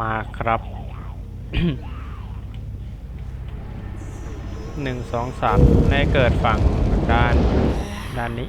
มาครับหนึ่งสองสามในเกิดฝั่งด้านด้านนี้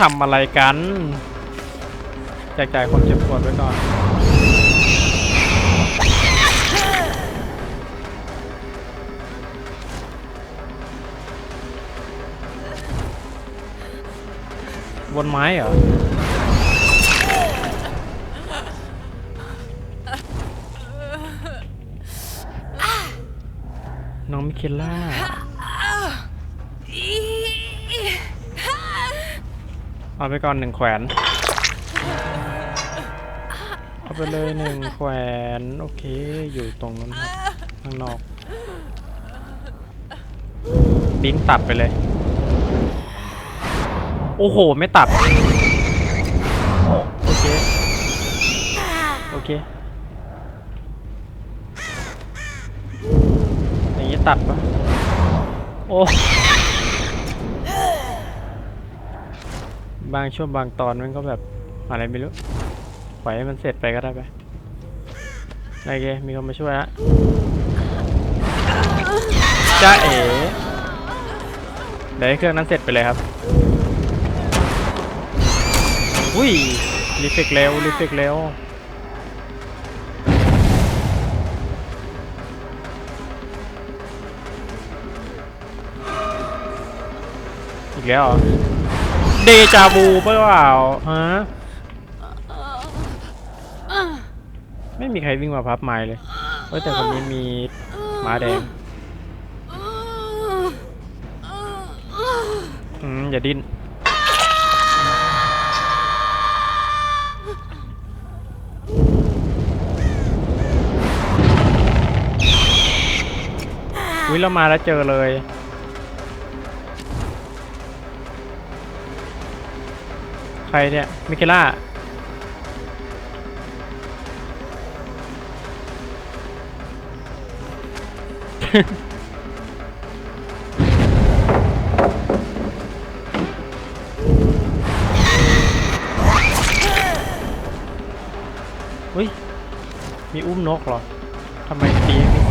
ทำอะไรกัน แจกจ่ายความเจ็บปวดไว้ก่อน บนไม้เหรอ น้องมิเคลล่า เอาไปก่อนหนึ่งแขวน เอาไปเลยหนึ่งแขวน โอเค อยู่ตรงนั้นครับข้างนอกบิงตัดไปเลย โอ้โห ไม่ตัด โอเค โอเค อย่างนี้ตัดปะโอ้ บางช่วงบางตอนมันก็แบบ อะไรไม่รู้ปล่อยให้มันเสร็จไปก็ได้ไป โอเค มีคนมาช่วยฮะจ้าเอ๋เดี๋ยวให้เครื่องนั้นเสร็จไปเลยครับ อุ้ยรีเฟกเร็วรีเฟกเร็วอีกแล้วเดจาวูเปล่าฮะไม่มีใครวิ่งมาพับไม้เลยเอ้ยแต่คนนี้มีหมาแดงอืมอย่าดิ้น อุ้ยเรามาแล้วเจอเลยใครเนี่ยมิเคล่าอุ้ย มีอุ้มนกเหรอทำไมตีไม่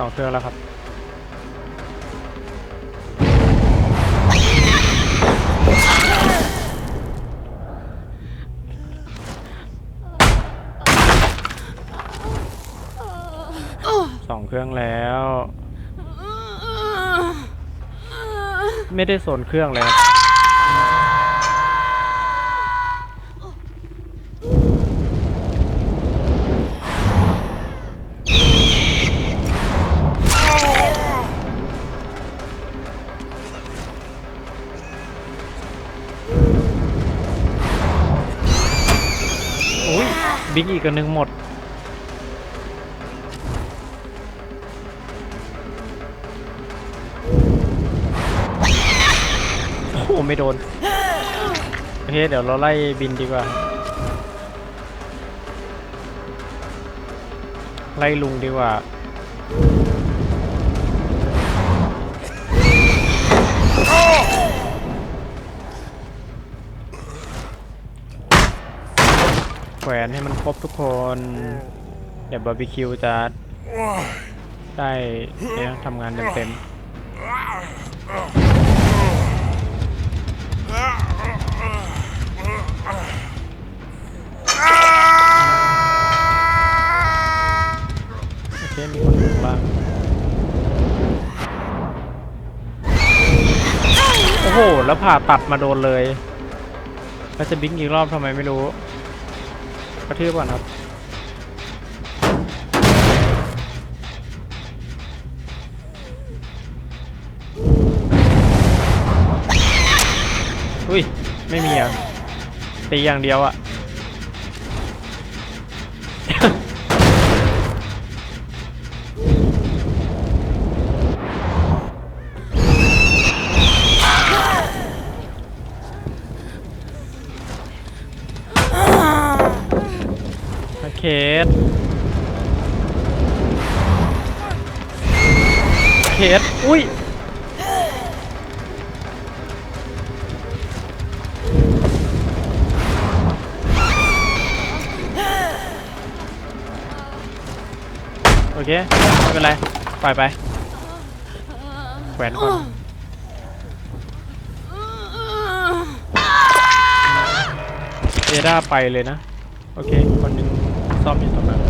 สองเครื่องแล้วครับ สองเครื่องแล้ว ไม่ได้โซนเครื่องเลยครับ บิ๊กอีกอันหนึ่งหมด โอ้โหไม่โดน โอเค เดี๋ยวเราไล่บินดีกว่า ไล่ลุงดีกว่า วนให้มันครบทุกคน เดี๋ยวบาร์บีคิวจะได้เนี่ยทำงานเต็มโอเคมีคนอยู่บ้างโอ้โห แล้วผ่าตัดมาโดนเลย แล้วจะบิ๊กอีกรอบทำไมไม่รู้ ระทืบก่อนครับอุ้ย ไม่มีอะตีอย่างเดียวอะ เคส เคส อุ้ย โอเค ไม่เป็นไร ปล่อยไป แขวนก่อน เอด้าไปเลยนะ โอเค คนหนึง อมอยู่ตรงนั้น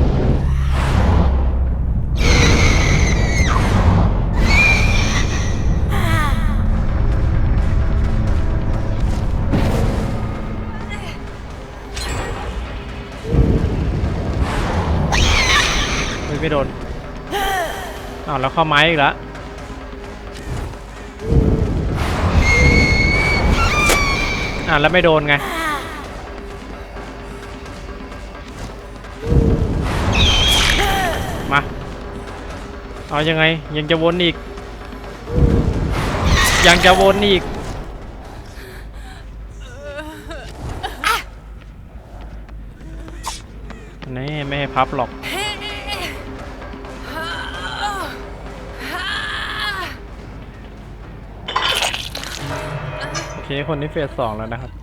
ไม่โดนอ้าวแล้วเข้าไม้อีกแล้วอ่าแล้วไม่โดนไง เอายังไงยังจะวนอีก ยังจะวนอีกนี่ไม่ให้พับหรอกโอเคคนนี้เฟสสองแล้วนะครับ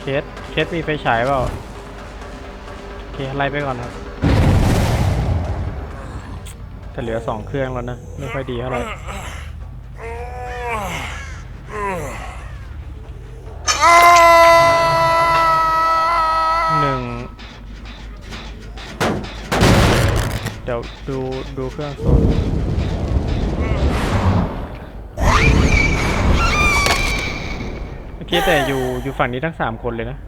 เคส เคสมีไฟฉายเปล่า โอเค ไล่ไปก่อนครับ แต่เหลือสองเครื่องแล้วนะ ไม่ค่อยดีเท่าไหร่หนึ่ง เดี๋ยวดูดูเครื่องโซน กี้แต่อยู่อยู่ฝั่งนี้ทั้งสามคนเลยนะ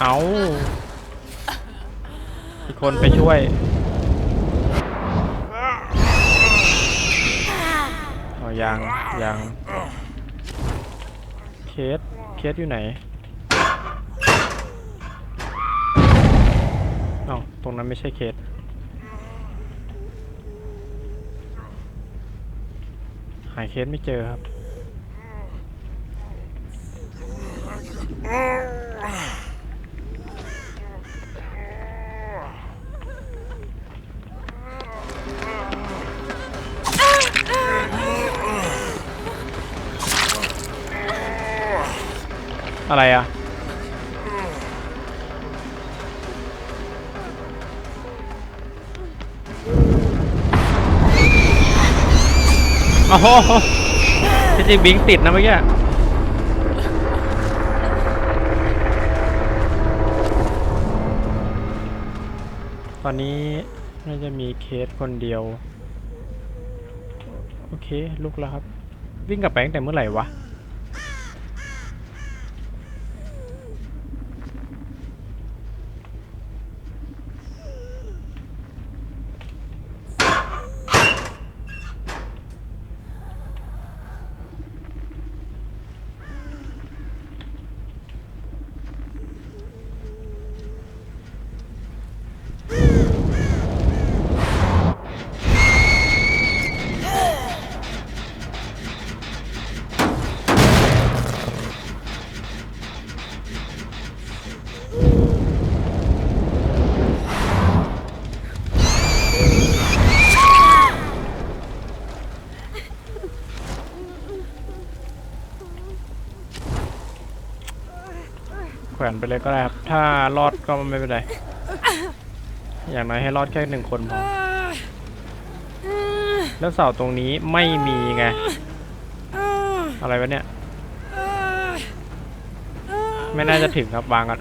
เอาอีกคนไปช่วย อ๋อยังยังเคสเคสอยู่ไหนอ้าตรงนั้นไม่ใช่เคส หาเคสไม่เจอครับ อะไรอะ โอ้โหที่จริงบิงติดนะเมื่อกี้ตอนนี้น่าจะมีเคสคนเดียว โอเคลุกแล้วครับ วิ่งกลับไปตั้งแต่เมื่อไหร่วะ วนไปเลยก็ได้ครับ ถ้ารอดก็ไม่เป็นไร อย่างน้อยให้รอดแค่หนึ่งคนพอ แล้วเสาตรงนี้ไม่มีไง อะไรวะเนี่ย ไม่น่าจะถึงครับวางกัน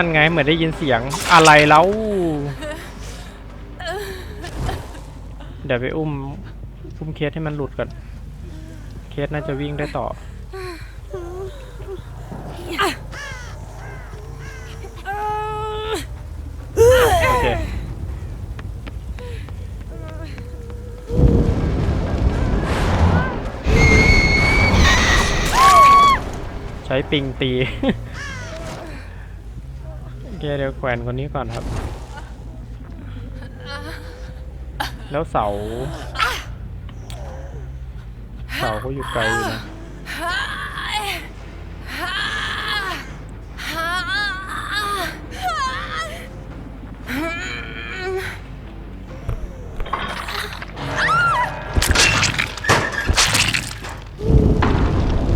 นั่นไงเหมือนได้ยินเสียงอะไรแล้ว เดี๋ยวไปอุ้มอุ้มเคสให้มันหลุดก่อน เคสน่าจะวิ่งได้ต่อ โอเค ใช้ปิงตีโอ เคเดี๋ยวแขวนคนนี้ก่อนครับ แล้วเสา เสาเขาอยู่ไกลอยู่นะ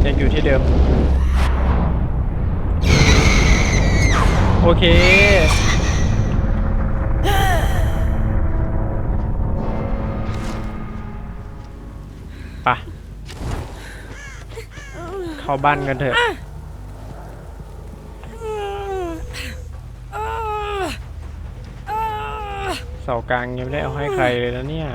ยังอยู่ที่เดิม โอเค ไปะเข้าบ้านกันเถอะ เสากลางยังไม่ได้เอาให้ใครเลยนะเนี่ย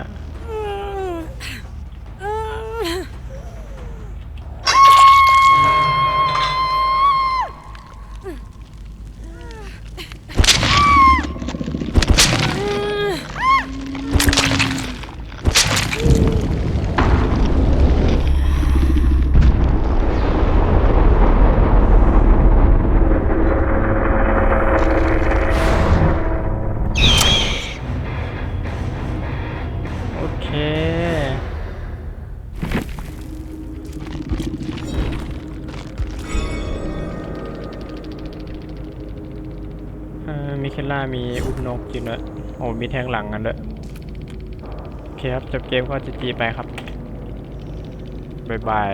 ามีอุ้มนกจรินด้วยโอ้มีแทงหลังกันด้วยโอเคครับ จบเกมก็จะจีไปครับ บ๊ายบาย